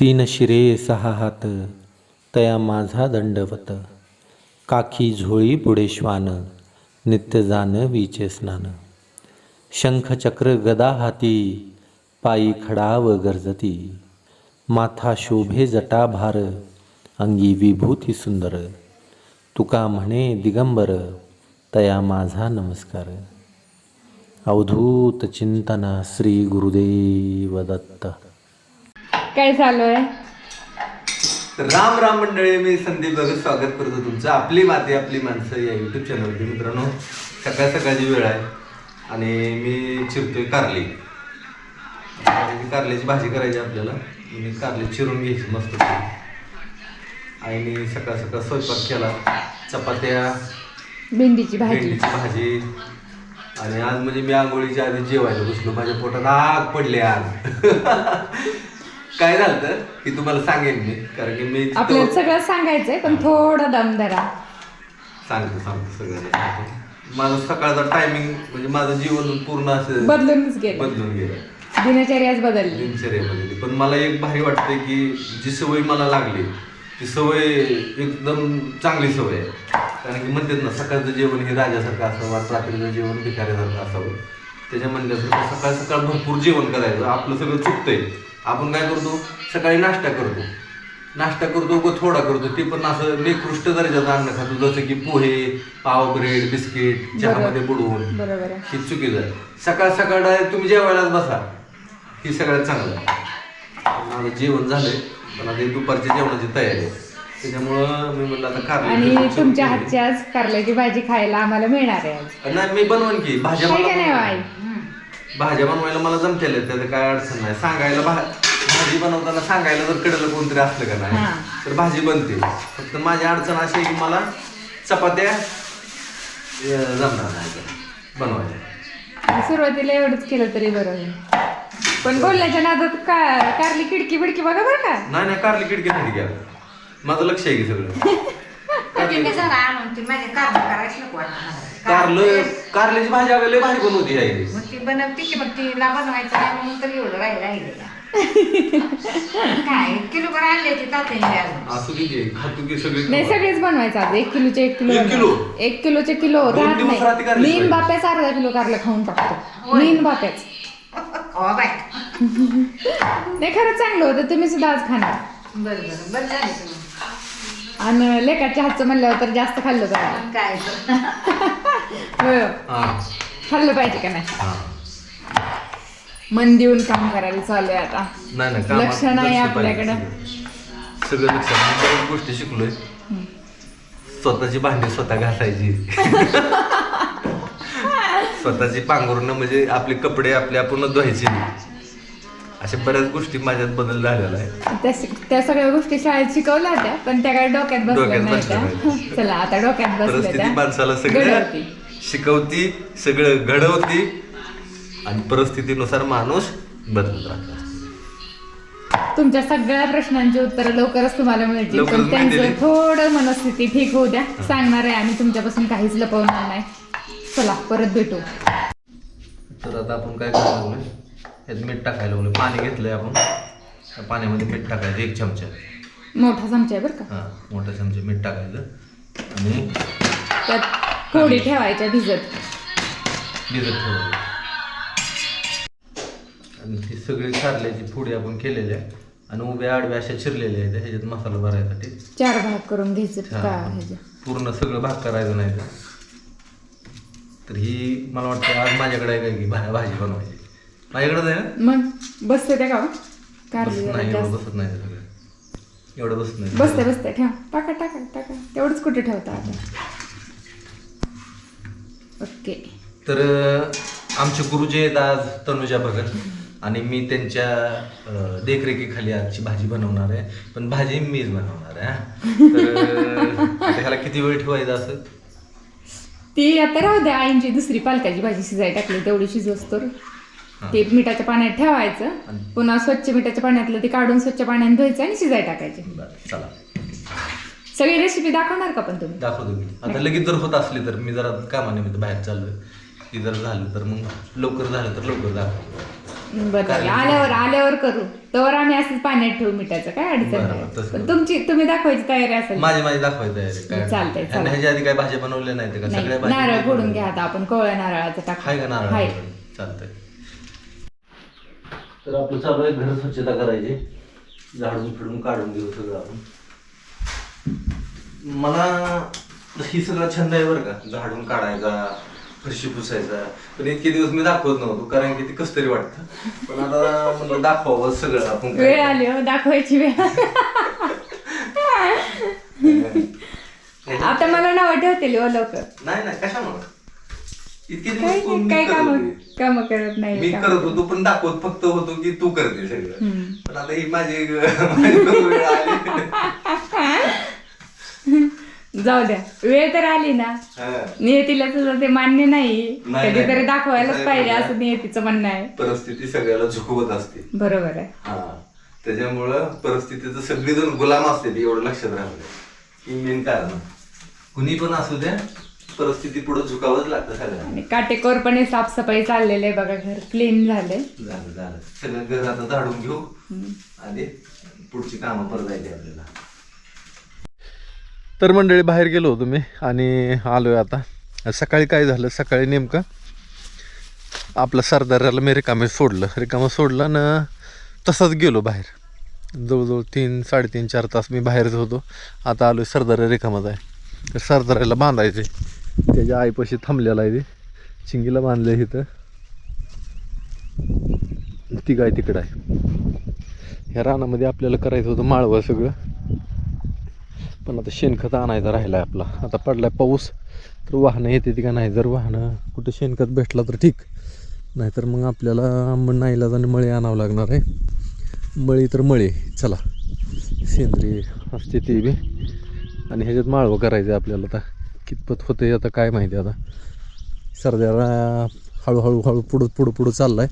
तीन शिरे सहा हात तया माझा दंडवत. काखी झोळी पुढे श्वान नित्य जान विचे स्नान. शंखचक्र गदा हाती पायी खडाव गर्जती. माथा शोभे जटा भार अंगी विभूती सुंदर. तुका म्हणे दिगंबर तया माझा नमस्कार. अवधूत चिंतन श्री गुरुदेव दत्त. काय चालू आहे? राम राम मंडळी मी संदीप भगत स्वागत करतो तुमचं. आपली माती आपली माणसं या युट्यूब चॅनलवरती मित्रांनो सकाळ सकाळची वेळ आहे आणि मी चिरतोय कारली. आणि कारल्याची भाजी करायची आपल्याला. मी कारली चिरून घ्यायची मस्त आईने सकाळ सकाळ स्वयंपाक केला. चपात्या भेंडीची भाजी. भेंडीची भाजी. आणि आज म्हणजे मी आंघोळीच्या आधी जेवायला बसलो. माझ्या पोटात आग पडली आग काय झालं की तुम्हाला सांगेन मी कारण की मी आपल्याला सगळं सांगायचंय पण थोडा दम धरा. सांगतो सांगतो सगळं. माझं सकाळचा टायमिंग म्हणजे माझं जीवन पूर्ण असं बदलूनच गेलं. बदलून गेलं. दिनचर्याच बदलली. दिनचर्या बदलली. पण मला एक भारी वाटतंय की जी सवय मला लागली ती सवय एकदम चांगली सवय आहे. कारण की म्हणतात ना सकाळचं जेवण हे राजासारखं असावं रात्रीचं जेवण भिकाऱ्यासारखं असावं. त्याच्या म्हणण्यासारखं सकाळ सकाळ भरपूर जेवण करायचं आपलं सगळं चुकतंय. आपण काय करतो? सकाळी नाश्ता करतो. नाश्ता करतो व थोडा करतो? ते पण असं निकृष्ट दर्जाचं अन्न खातो. जसं की पोहे पाव ब्रेड बिस्किट चहामध्ये बुडवून. बरोबर आहे. ही चुकीचं आहे. सकाळ सकाळ तुम्ही जेवायलाच बसा. ही सगळ्यात चांगलं आहे. माझं जेवण झालंय. पण आता ही दुपारच्या जेवणाची तयारी आहे. त्याच्यामुळं मी म्हणलं आता कारली आणि तुमच्या ठेवली. हातची आज कारल्याची भाजी खायला आम्हाला मिळणार आहे आज. नाही मी बनवून की. भाज्या काय मला का नाही बनवायला- आई? भाज्या बनवायला मला जमतेल त्याचं काय अडचण नाही. सांगायला भा भाजी बनवताना सांगायला जर कडेला कोणतरी असलं का नाही. तर भाजी बनते फक्त माझी अडचण अशी आहे की मला चपात्या अं, जमणार नाही बनवायला. सुरुवातीला एवढंच केलं तरी बरं होईल. पण बोलण्याच्या नादात का कारली खिडकी बिडकी बघा बरं का. नाही नाही कारली किडकी नाही घ्या माझं लक्ष आहे की सगळं. मी जरा आणून ती माझ्या काम करायची नको वाटतं. कारलं कारल्याची भाजी अगं लय भारी बनवती आहे मग ती बनवते की मग तिला बनवायचं नाही म्हणून तर एवढं राहिलं राहिलेलं काय किलो भर आणले ती तात्याने अजून असू दे की, खातो की सगळी नाही सगळेच बनवायचं आज एक किलोचे एक किलो एक किलो? बनवायचं. एक किलोचे किलो दोन राहत दिवस राहते नाही मीन. बाप्याच अर्धा किलो कारलं खाऊन टाकतो होय. मीन बाप्याच हो बाय नाही खरंच चांगलं होतं तुम्ही सुद्धा आज खाणार बरं बरं बरं झाले तुम्ही आणि लेकाच्या हातचं म्हणल्यावर तर जास्त खाल्लं पाहिजे. काय. होय. हो. हा खाल्लं पाहिजे का नाही? हा. मन देऊन काम करायला चालू आहे आता. नाही नाही कामात लक्ष नाही लक्ष पाहिजे आपल्याकडं. सगळं. सगळं लक्ष. बऱ्याच गोष्टी शिकलोय. स्वतःची भांडी स्वतः घासायची. स्वतःची पांघरुणं म्हणजे आपले कपडे आपले आपण धुवायचे. अशा बऱ्याच गोष्टी माझ्यात बदल झालेला आहे. त्या त्या सगळ्या गोष्टी शाळेत शिकवल्या होत्या पण त्या काय डोक्यात बसल्या डोक्यात नाही बसल्या त्या नाहीत. चला आता डोक्यात बसल्या परिस्थिती त्या माणसाला सगळं घडवती. शिकवती सगळं घडवती आणि परिस्थितीनुसार माणूस बदलत राहतो. तुमच्या सगळ्या प्रश्नांची उत्तरं लवकरच तुम्हाला मिळतील. लवकरच पण त्यांचं मिळतील. थोडं मनस्थिती ठीक होऊ द्या. सांगणार आहे आम्ही तुमच्यापासून काहीच लपवणार नाही. चला परत भेटू. तर आता आपण काय लागलोय यात मीठ टाकायला लागलोय पाणी घेतलंय आपण. त्या पाण्यामध्ये मीठ टाकायचं एक चमचा. मोठा चमचा आहे बरं का? हां मोठा चमचा मीठ टाकायचं. आणि त्यात थोडी ठेवायच्या भिजत. भिजत ठेवायचं. आणि ही सगळी कारल्याची फोडी आपण केलेल्या आहे आणि उभ्या आडव्या अशा चिरलेल्या आहेत ह्याच्यात मसाला भरायसाठी. चार भाग करून घ्यायचं का. ह्याचं? पूर्ण सगळं भाग करायचं नाही तर. तर ही मला वाटतं आज माझ्याकडे आहे काय की भा- भाजी बनवायची? माझ्याकडेच आहे ना? मग बसते त्या का हो? कारली बसत नाही एवढं बसत नाही ते सगळं एवढं बसत नाही. बसते बसते. ठेवा. टाका टाका टाका. तेवढंच कुठे ठेवता आता? ओके. तर अं, आमचे गुरुजी आहेत आज तनुजा भगत. आणि मी त्यांच्या अं, देखरेखीखाली आजची भाजी बनवणार आहे. पण भाजी मीच बनवणार आहे हा. तर अं, आता ह्याला किती वेळ ठेवायचं असं ती आता राहू द्या. आईंची दुसरी पालकाची भाजी शिजाय टाकली. तेवढी शिजवस तर. ते मिठाच्या पाण्यात ठेवायचं. पुन्हा स्वच्छ मिठाच्या पाण्यातलं ते काढून स्वच्छ पाण्याने धुवायचं आणि शिजाय टाकायचे. बरं चला. सगळी रेसिपी दाखवणार का पण तुम्ही? दाखवतो मी. आता लगेच जर होत असली तर मी जरा कामानिमित्त बाहेर चाललोय. की जर झालं तर मग लवकर झालं तर लवकर दाखव. बरं. आल्यावर आल्यावर करू. तर आम्ही असंच पाण्यात ठेवू मिठाचं काय अडचण बरं, नाही. तसं. पण तुमची तुम्ही दाखवायची तयारी असेल. माझी माझी दाखवायचं आहे काय चालतंय, आणि. ह्याच्या आधी काय भाज्या बनवल्या नाहीत का? नाही सगळ्या नारळ फोडून घ्या आता आपण कोवळ्या नारळाचं टाक. हाय का नारळ? हाय. चालतंय. तर आपलं चालू आहे घर स्वच्छता करायची. झाडून फिडून काढून घेऊ सगळं आपण. मला ही सगळा छंद आहे बरं का झाडून काढायचा फरशी पुसायचा. पण इतके दिवस मी दाखवत नव्हतो कारण की ते कस तरी वाटतं. पण आता म्हणलं दाखवावं सगळं आपण वेळ आली हो दाखवायची वेळ. आता मला नावं ठेवतील हो लोक नाही नाही कशामुळे? इतके दिवस मी काय करत काम होते. काम करत मी नाही काम करत होतो पण दाखवत फक्त होतो की तू करते सगळं. हम्म. पण आता ही माझी माझी वेळ आली. जाऊ द्या. वेळ तर आली ना. हा. नियतीला तुझं ते मान्य नाही. नाही, कधीतरी. दाखवायलाच नाही, पाहिजे नाही. असं नियतीचं म्हणणं आहे. परिस्थिती सगळ्याला झुकवत असते. बरोबर आहे. हा. त्याच्यामुळं परिस्थितीचं सगळीजण गुलाम असते ती एवढं लक्षात राहतं ही मेन कारण. कुणी पण असू द्या परिस्थिती पुढे झुकावंच लागतं सगळ्यांना. काटेकोरपणे साफसफाई चाललेलं आहे बघा घर क्लीन झालंय. झालं झालं. सगळं घर आता झाडून घेऊ आणि पुढची कामं परत जायची आपल्याला. तर मंडळी बाहेर गेलो होतो मी आणि आलोय आता. सकाळी काय झालं? सकाळी नेमकं आपलं सरदाराला मी रिकामे सोडलं. रिकामं सोडलं ना तसाच गेलो बाहेर. जवळजवळ तीन साडेतीन चार तास मी बाहेरच होतो. आता आलोय सरदार रिकामाच आहे. तर सरदाराला बांधायचे त्याच्या आईपाशी थांबलेला आहे ते. चिंगीला बांधले इथं. ती गाय तिकडं आहे. ह्या रानामध्ये आपल्याला करायचं होतं माळवं सगळं. पण आता शेणखत आणायचा राहिला आहे आपला. आता पडलाय पाऊस तर वाहनं येते ती का नाही? जर वाहनं कुठं शेणखत भेटला तर ठीक. नाहीतर मग आपल्याला नाईलाज आणि मळी आणावं लागणार आहे. मळी तर मळी. चला. सेंद्रिय असते ती बी. आणि ह्याच्यात माळवं करायचं आहे आपल्याला आता. कितपत होते आता काय माहिती आता. सरद्याला हळूहळू हळू पुढं पुढं पुढं चाललाय.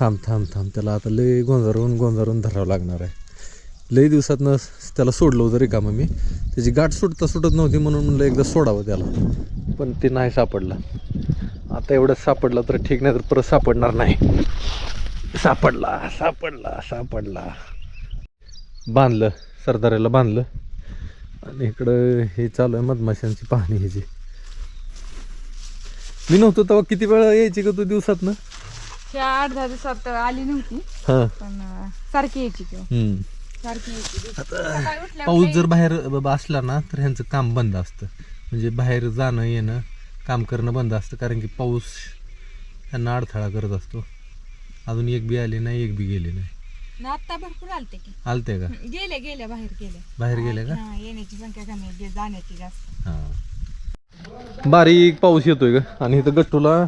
थांब थांब थांब त्याला आता लय गोंजारून गोंजारून धरावं लागणार आहे. लई दिवसातनं त्याला सोडलं होतं रिकामं मी. त्याची गाठ सुटता सुटत नव्हती म्हणून म्हणलं एकदा सोडावं त्याला. पण ते नाही सापडला. आता एवढं सापडला तर ठीक नाही तर परत सापडणार नाही. सापडला सापडला सापडला. बांधलं सरदाराला बांधलं. आणि इकडं हे चालू आहे मधमाशांची पाहणी ह्याची मी नव्हतो तेव्हा किती वेळा यायची का तू दिवसातनं? ह्या आठ दहा दिवसात आली नव्हती. हां. पण अं, सारखी यायची किंवा हम्म. सारखी यायची सकाळी उठल्यावर पाऊस जर बाहेर बाबा असला ना तर ह्यांचं काम बंद असतं. म्हणजे बाहेर जाणं येणं काम करणं बंद असतं. कारण की पाऊस ह्यांना अडथळा करत असतो. अजून एक बी आली नाही एक बी गेली नाही. ना आता भरपूर आलते की. आलते का? गेले गेले बाहेर गेले. बाहेर गेले का? हा, येण्याची संख्या कमी आहे, जाण्याची जास्त. हां. बारीक पाऊस येतोय का आणि इथं गट्टूला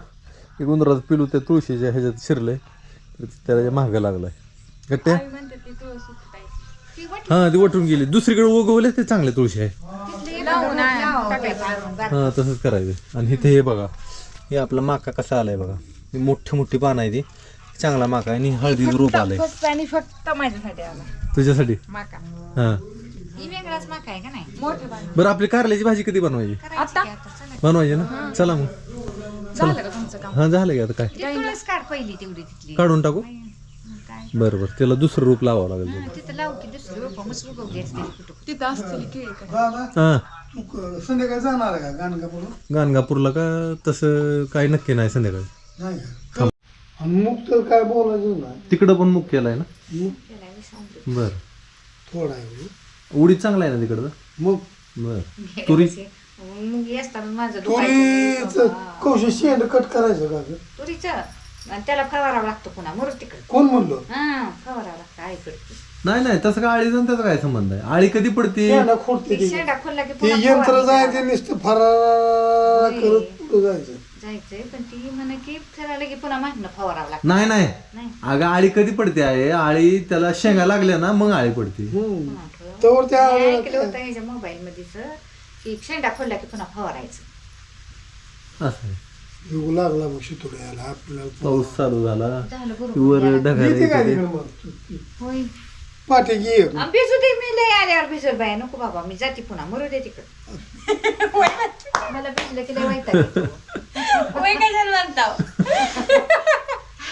एक उंदराचं पिलू त्या तुळशीच्या ह्याच्यात शिरलंय. तर त्याच्या मागं लागलाय. गट्ट्या म्हणते ती तुळशी फुटायची. हां ती वटून गेली. दुसरीकडे उगवले ते चांगले तुळशी आहे. हां तसंच करायचं. आणि इथे हे बघा. हे आपला माका कसा आलाय बघा. ही मोठी मोठी पानं आहे ती. चांगला माका आहे आणि हळदीचं रूप आलंय. फक्त आणि फक्त माझ्यासाठी आला. तुझ्यासाठी? माका. हां. ही वेगळाच माका आहे का नाही? मोठं बांध. बरं आपली कारल्याची भाजी कधी बनवायची? आता? बनवायची ना? चला मग. झालं का तुमचं काम? हां झालं की आता काय? ती तुळस काढ पहिली तेवढी तिथली. काढून टाकू? काय? बरं बरं. त्याला दुसरं रूप लावावं लागेल हा, तिथं लाव की दुसरी रोपं. मस्त उगवली असते कुठं तिथं असतील केळी का? दादा हां. मग संध्याकाळी जाणार आहे का गाणगापूर गाणगापूरला का? तसं काही नक्की नाही संध्याकाळी. नाही का? आणि मग तर काय बोलायचं ना तिकडं पण मुख केलाय ना? बरं. थोडा आहे उडीद. चांगला आहे ना तिकडं मग? बरं. तुरी? मग असताना माझं तुरीच दुखायचं कौशल शेंड कट करायचं का ग? तुरीचं? आणि त्याला फवारावं लागतं पुन्हा मरू तिकडं. कोण म्हणलं? हा फवारावं लागतं आईकडे नाही नाही तसं काय आळीचं आणि त्याचा काय संबंध आहे? आळी कधी पडते? शेंडा खोडते ते शेंडा खोलला की ते पुन्हा यंत्र जायचं. नुसतं फरार होय. करत पुढे जायचं. जायचंय पण ती म्हणे की फिरायला की पुन्हा फवारावं लागतं. नाही नाही. नाही. अगं आळी कधी पडते आहे आळी त्याला शेंगा लागल्या ना मग आळी पडते. हम्म. पुन्हा तोवर त्या मी ऐकलं होतं ह्याच्या मोबाईल मध्येच की शेंडा खोलला की पुन्हा फवारायचं. असं आहे. येऊ लागला मग शितोड्याला आपल्याला पाऊस चालू झाला. वर बरोबर ढगाला येते काय येते तिकडे मग? होय. पाठी घे. आणि भिजू दे मी लय आल्यावर भिजल बाय नको बाबा मी जाते पुन्हा मरू दे तिकडं. मला भिजलं की लय वाईट वय कशाला म्हणताव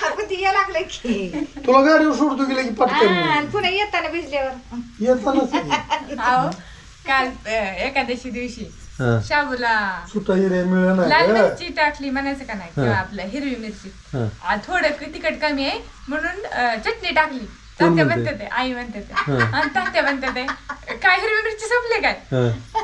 आपण ती या लागलं की. तुला गाडीवर सोडतो गेलं की हा, पटकन? आणि पुन्हा येताना भिजल्यावर. येताना अहो काल अं, एकादशी दिवशी हा, शाबूला सुटा हिरे मिळेल लाल नाही मिरची टाकली म्हणायचं का नाही? किंवा आपलं हिरवी मिरची. हा. आ, थोडं क- तिखट कमी आहे म्हणून अं, चटणी टाकली. कोण तात्या म्हणते? म्हणते ते आई म्हणते ते. हा. आणि तात्या म्हणते ते काय हिरवी मिरची संपले काय? हा.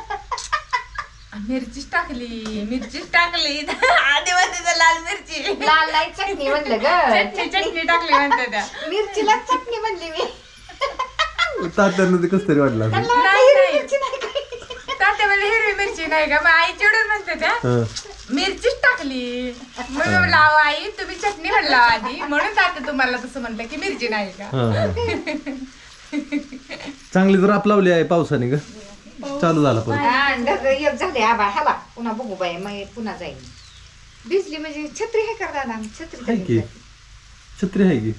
मिरचीच टाकली मिरचीच टाकली. आधी म्हणते ते लाल मिरची. लाल लाई चटणी म्हणलं ग. चटणी चटणी टाकली म्हणते त्या मिरचीला चटणी म्हणली मी. तात्यांना ते कसं तरी वाटलं असेल. नाही नाही. तात्या म्हणजे हिरवी मिरची नाही का मग आई चिडून म्हणते त्या हा. मिरचीच टाकली. मग मी म्हणलं "अहो आई तुम्ही चटणी म्हणला आधी. म्हणून तात्या तुम्हाला तसं म्हणलं की मिरची नाही का? हा, हा. चांगली तर आप लावली आहे पावसाने ग. चालू झाला पण हा, ढग एक झाले आबा हाला पुन्हा बघू बाई मग पुन्हा जाईल भिजली म्हणजे छत्री हे करता ना छत्री आहे की. तरी छत्री आहे की.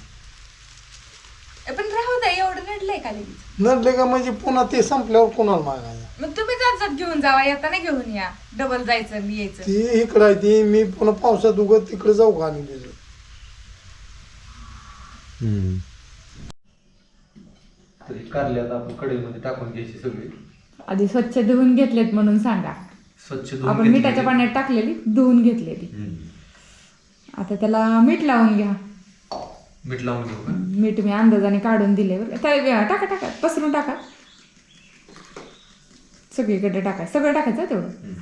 पण राहू द्या एवढं नडलंय का लगेच? नडले का म्हणजे पुन्हा ते संपल्यावर कोणाला मागायचं? मग तुम्ही जात जात घेऊन जावा येताना घेऊन या. डबल जायचं आणि यायचं. ती इकडं आहे ती मी पुन्हा पावसात उगत तिकडे जाऊ का आणि भिजू हम्म. तर ही कारली आता आपण कढईमध्ये टाकून घ्यायची सगळी. आधी स्वच्छ धुवून घेतलेत म्हणून सांगा. स्वच्छ धुवून आपण. मिठाच्या पाण्यात टाकलेली धुवून घेतलेली. हम्म. आता त्याला मीठ लावून घ्या. मीठ लावून घेऊ का? मीठ मी अंदाजाने काढून दिले बरं. काय वे- टाका टाका. पसरून टाका. सगळीकडे टाका. सगळं टाकायचं हं तेवढं. हम्म.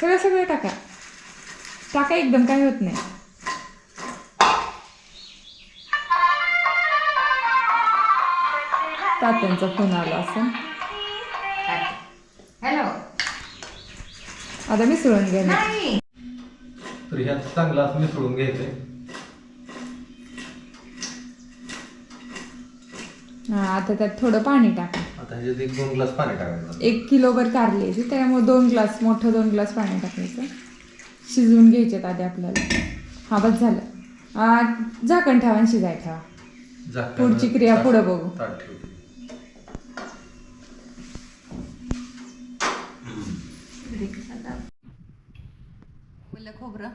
सगळं सगळं टाका. टाका एकदम काय होत नाही. तात्यांचा फोन आला असं हॅलो आता मिसळून घ्या ना. नाही. तर ह्यात चांगला असं मिसळून घ्यायचंय. हा आता त्यात थोडं पाणी टाका. आता ह्याच्यात एक दोन ग्लास पाणी टाकायचं. एक किलोभर कारली आहे त्यामुळे दोन ग्लास मोठं दोन ग्लास पाणी टाकायचं. शिजवून घ्यायचे आधी आपल्याला. हा बस झालं. आ, झाकण ठेवा आणि शिजाय ठेवा. झाकण- पुढची क्रिया पुढं बघू. ताट ठेवते. खोबरं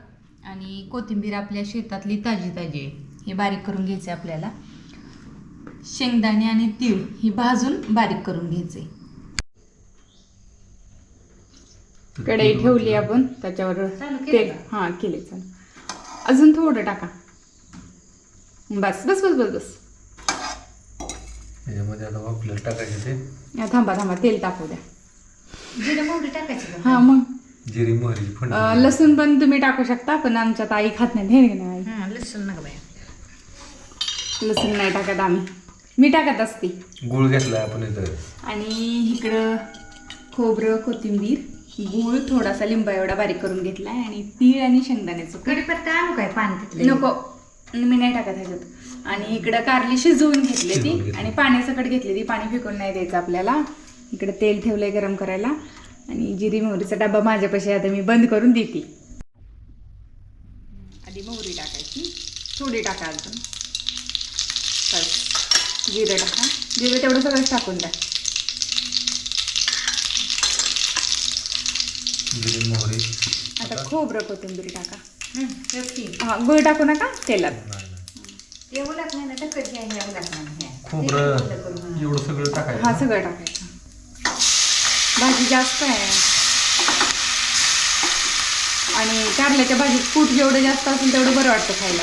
आणि कोथिंबीर आपल्या शेतातली ताजी ताजी आहे. हे बारीक करून घ्यायचे आपल्याला. शेंगदाणे आणि तीळ ही भाजून बारीक करून घ्यायचे कढई ठेवली आपण त्याच्यावर तेल. हां केले चालू. अजून थोडं टाका. बस बस बस बस बस. ह्याच्यामध्ये आता आपल्याला टाकायचे ते. या थांबा थांबा तेल टाकू द्या? हां मग. जिरी मोहरीची फंड अं, लसूण पण तुम्ही टाकू शकता पण आमच्यात आई खात नाही हे नाही. हा लसूण नका बाया लसूण नाही टाकत आम्ही. मी टाकत असते. गुळ घेतलाय आपण इथं. आणि इकडं खोबरं कोथिंबीर गूळ थोडासा लिंबा एवढा बारीक करून घेतलाय आणि तीळ आणि शेंगदाण्याचं कूट. कढीपत्ता आणू काय पाणी तिथलं? नको मी नाही टाकत ह्याच्यात. आणि इकडं कारली शिजवून घेतली शिजवून ती घेतली. आणि पाण्यासकट घेतली ती पाणी फेकून नाही द्यायचं आपल्याला. इकडे तेल ठेवलंय गरम करायला. आणि जिरी मोहरीचा डबा माझ्यापाशी आता मी बंद करून देते. आधी मोहरी टाकायची. थोडी टाका अजून. बस. जिरं टाका. जिरं तेवढं सगळंच टाकून द्या. जिरी मोहरी. आता खोबरं कोथिंबीर टाका. हं. हा गुळ टाकू नका तेलात. नाही, नाही. उलट नाही ना टक्कर घ्या ह्या उलट नाही ह्या. खोबरं हा. एवढं सगळं हा टाकायचं सगळं टाकायचं. भाजी जास्त आहे. आणि कारल्याच्या भाजीत कूट जेवढं जास्त असेल तेवढं बरं वाटतं खायला.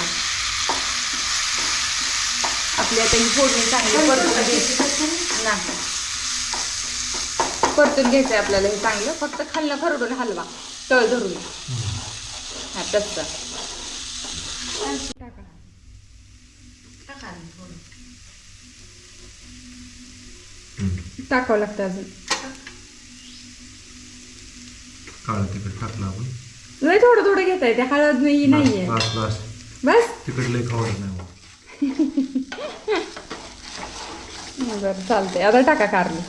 आपली आता ही फोडणी चांगली परतून घ्यायची. नाही. परतून घ्यायचं आहे आपल्याला हे चांगलं. फक्त खाल्लं खरडून हलवा. तळ धरून. हा तसं. टाका. टाकावं लागतं अजून. काळं तिखट टाकलं आपण. लय थोडं थोडं घेता येते हळद नाही नाहीये. बस बस. बस तिखट लई खावडत नाही. बरं चालतंय. आता टाका कारली.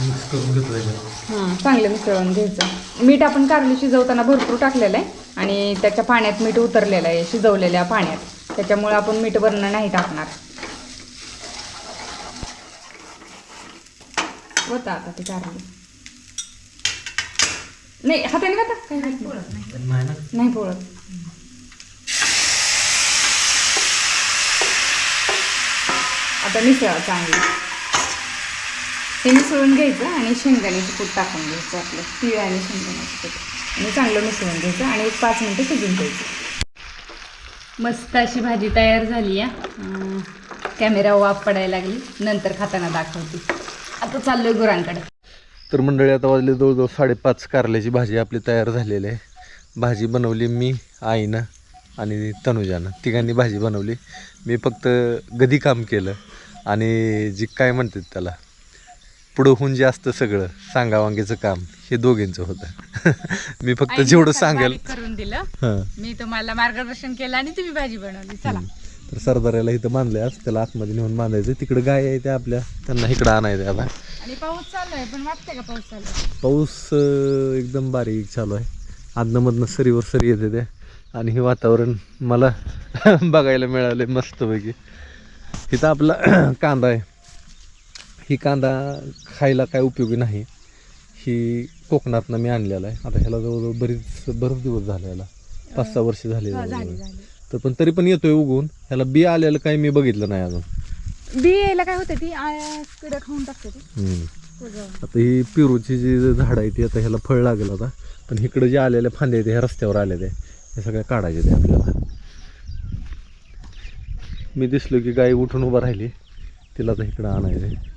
मिक्स करून. हां चांगलं मिसळून घ्यायचं. मीठ आपण कारली शिजवताना भरपूर टाकलेलं आहे आणि त्याच्या पाण्यात मीठ उतरलेलं आहे शिजवलेल्या पाण्यात. त्याच्यामुळे आपण मीठ वरण नाही टाकणार. होतं आता ती कारली. नाही हाताने खाता काय होत? नाही. नाही ना नाही पोळत आता मिसळ चांगली हे मिसळून घ्यायचं आणि शेंगदाण्याचं कूट टाकून घ्यायचं आपलं? तिळ आणि शेंगदाण्याचं कूट आणि म्हणजे चांगलं मिसळून घ्यायचं आणि एक पाच मिनटं शिजून घ्यायचं. मस्त अशी भाजी तयार झाली आहे कॅमेरा वाफ पडायला लागली. नंतर खाताना दाखवते. आता चाललोय गुरांकडे. तर मंडळी आता वाजले जवळजवळ साडेपाच कारल्याची भाजी आपली तयार झालेली आहे. भाजी बनवली मी आईनं आणि तनुजानं. तिघांनी भाजी बनवली. मी फक्त गदी काम केलं आणि जी काय म्हणतात त्याला पुढंहून जे असतं सगळं सांगा वांगेचं काम हे दोघींचं होतं. मी फक्त जेवढं सांगेल. करून दिलं. हां. मी तुम्हाला मार्गदर्शन केलं आणि तुम्ही भाजी बनवली. चला. तर सरदाराला इथं बांधलंय आज. त्याला आतमध्ये नेऊन बांधायचं तिकडं गाय आहे त्या आपल्या. त्यांना इकडं आणायचं आता. आणि पाऊस चालू आहे पण वाटतंय का पाऊस चालू आहे? पाऊस अं, एकदम बारीक चालू आहे. आदनंमधनं सरीवर सरी येते ते. आणि हे वातावरण मला बघायला मिळालं मस्तपैकी. इथं आपला कांदा आहे. ही कांदा खायला काय उपयोगी नाही. ही कोकणातनं मी आणलेला आहे. आता ह्याला जवळजवळ बरीच बरेच दिवस झाले याला. पाच सहा वर्ष झाले हो, झाली जवळजवळ. झाली. तर पण तरी पण येतोय उगवून. ह्याला बी आलेलं काही मी बघितलं नाही अजून. बी यायला काय होतं ती खाऊन टाकते ती. हम्म. तुझं. आता ही पेरूची जी झाड आहे ती आता ह्याला फळ लागेल आता. पण इकडं जे आलेले फांदे आहेत ह्या रस्त्यावर आलेले हे सगळे काढायचे ते आपल्याला. मी दिसलो की गाय उठून उभा राहिली. तिला आता इकडं आणायचे